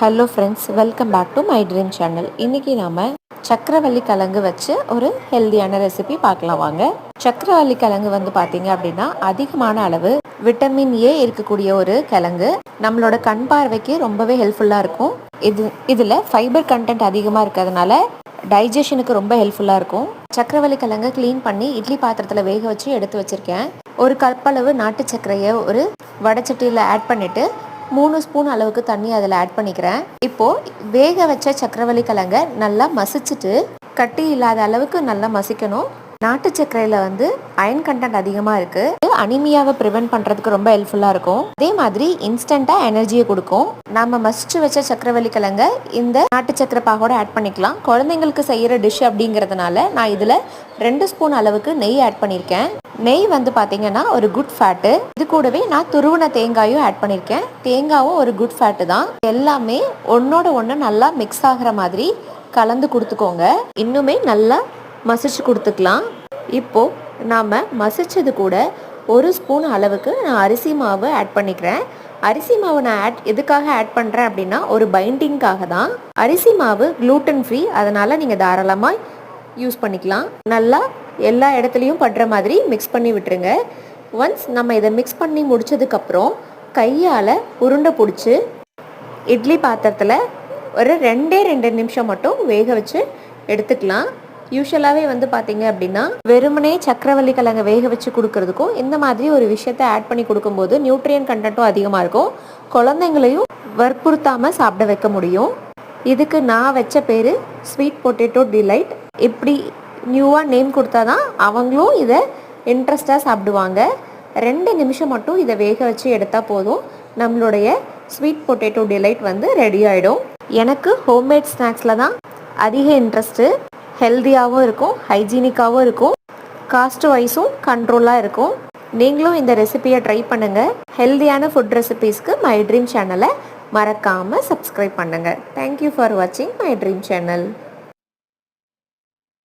Hello friends welcome back to my dream channel இன்றைக்கி நாம் சக்கரவள்ளி கிழங்கு வச்சு ஒரு ஹெல்தியான ரெசிபி பார்க்கலாம் வாங்க. சக்கரவள்ளி கிழங்கு வந்து பார்த்தீங்க அப்படின்னா அதிகமான அளவு விட்டமின் ஏ இருக்கக்கூடிய ஒரு கிழங்கு. நம்மளோட கண் பார்வைக்கு ரொம்பவே ஹெல்ப்ஃபுல்லாக இருக்கும். இது இதில் ஃபைபர் கண்டென்ட் அதிகமாக இருக்கிறதுனால டைஜஷனுக்கு ரொம்ப ஹெல்ப்ஃபுல்லாக இருக்கும். சக்கரவள்ளி கிழங்கு க்ளீன் பண்ணி இட்லி பாத்திரத்தில் வேக வச்சு எடுத்து வச்சுருக்கேன். ஒரு கப்பளவு நாட்டு சர்க்கரையை ஒரு வடச்சட்டியில் ஆட் பண்ணிவிட்டு மூணு ஸ்பூன் அளவுக்கு தண்ணி அதில் ஆட் பண்ணிக்கிறேன். இப்போது வேக வச்ச சக்கரவள்ளி கிழங்க நல்லா மசிச்சுட்டு கட்டி இல்லாத அளவுக்கு நல்லா மசிக்கணும். நாட்டு சர்க்கரையில் வந்து அயன் கண்டென்ட் அதிகமாக இருக்குது அனிமியாவை ப்ரிவென்ட் பண்ணுறதுக்கு ரொம்ப ஹெல்ப்ஃபுல்லாக இருக்கும். அதே மாதிரி இன்ஸ்டண்ட்டாக எனர்ஜியை கொடுக்கும். நம்ம மசிச்சு வச்ச சக்கரவள்ளி கிழங்க இந்த நாட்டு சக்கரை பாகோட ஆட் பண்ணிக்கலாம். குழந்தைங்களுக்கு செய்கிற டிஷ் அப்படிங்கிறதுனால நான் இதில் ரெண்டு ஸ்பூன் அளவுக்கு நெய் ஆட் பண்ணியிருக்கேன் நெய் வந்து பார்த்தீங்கன்னா ஒரு குட் ஃபேட்டு இது கூடவே நான் துருவன தேங்காயும் ஆட் பண்ணியிருக்கேன் தேங்காவும் ஒரு குட் ஃபேட்டு தான். எல்லாமே ஒன்றோட ஒன்று நல்லா மிக்ஸ் ஆகிற மாதிரி கலந்து கொடுத்துக்கோங்க. இன்னுமே நல்லா மசிச்சு கொடுத்துக்கலாம். இப்போது நாம் மசிச்சது கூட ஒரு ஸ்பூன் அளவுக்கு நான் அரிசி மாவு ஆட் பண்ணிக்கிறேன். அரிசி மாவு நான் ஆட் எதுக்காக ஆட் பண்ணுறேன் அப்படின்னா ஒரு பைண்டிங்காக தான். அரிசி மாவு க்ளூட்டன் ஃப்ரீ அதனால் நீங்கள் தாராளமாக யூஸ் பண்ணிக்கலாம். நல்லா எல்லா இடத்துலையும் படுற மாதிரி மிக்ஸ் பண்ணி விட்டுருங்க. ஒன்ஸ் நம்ம இதை மிக்ஸ் பண்ணி முடிச்சதுக்கப்புறம் கையால் உருண்டை பிடிச்சி இட்லி பாத்திரத்தில் ஒரு ரெண்டே ரெண்டு நிமிஷம் மட்டும் வேக வச்சு எடுத்துக்கலாம். யூஸ்வலாகவே வந்து பார்த்தீங்க அப்படின்னா வெறுமனே சக்கரவள்ளி கிழங்க வேக வச்சு கொடுக்கறதுக்கும் இந்த மாதிரி ஒரு விஷயத்தை ஆட் பண்ணி கொடுக்கும்போது நியூட்ரியன் கண்டென்ட்டும் அதிகமாக இருக்கும். குழந்தைங்களையும் வற்புறுத்தாமல் சாப்பிட வைக்க முடியும். இதுக்கு நான் வச்ச பேர் ஸ்வீட் பொட்டேட்டோ டிலைட் இப்படி நியூவாக நேம் கொடுத்தா தான் அவங்களும் இதை இன்ட்ரெஸ்டாக சாப்பிடுவாங்க. ரெண்டு நிமிஷம் மட்டும் இதை வேக வச்சு எடுத்தால் போதும். நம்மளுடைய ஸ்வீட் பொட்டேட்டோ டிலைட் வந்து ரெடி ஆகிடும் எனக்கு ஹோம்மேட் ஸ்நாக்ஸில் தான் அதிக இன்ட்ரெஸ்ட்டு ஹெல்த்தியாகவும் இருக்கும் ஹைஜீனிக்காகவும் இருக்கும் காஸ்ட் வைஸும் கண்ட்ரோலாக இருக்கும். நீங்களும் இந்த ரெசிபியை ட்ரை பண்ணுங்கள் ஹெல்த்தியான ஃபுட் ரெசிபீஸ்க்கு மை ட்ரீம் சேனலை மறக்காமல் சப்ஸ்கிரைப் பண்ணுங்கள் தேங்க்யூ ஃபார் வாட்சிங் மை ட்ரீம் சேனல்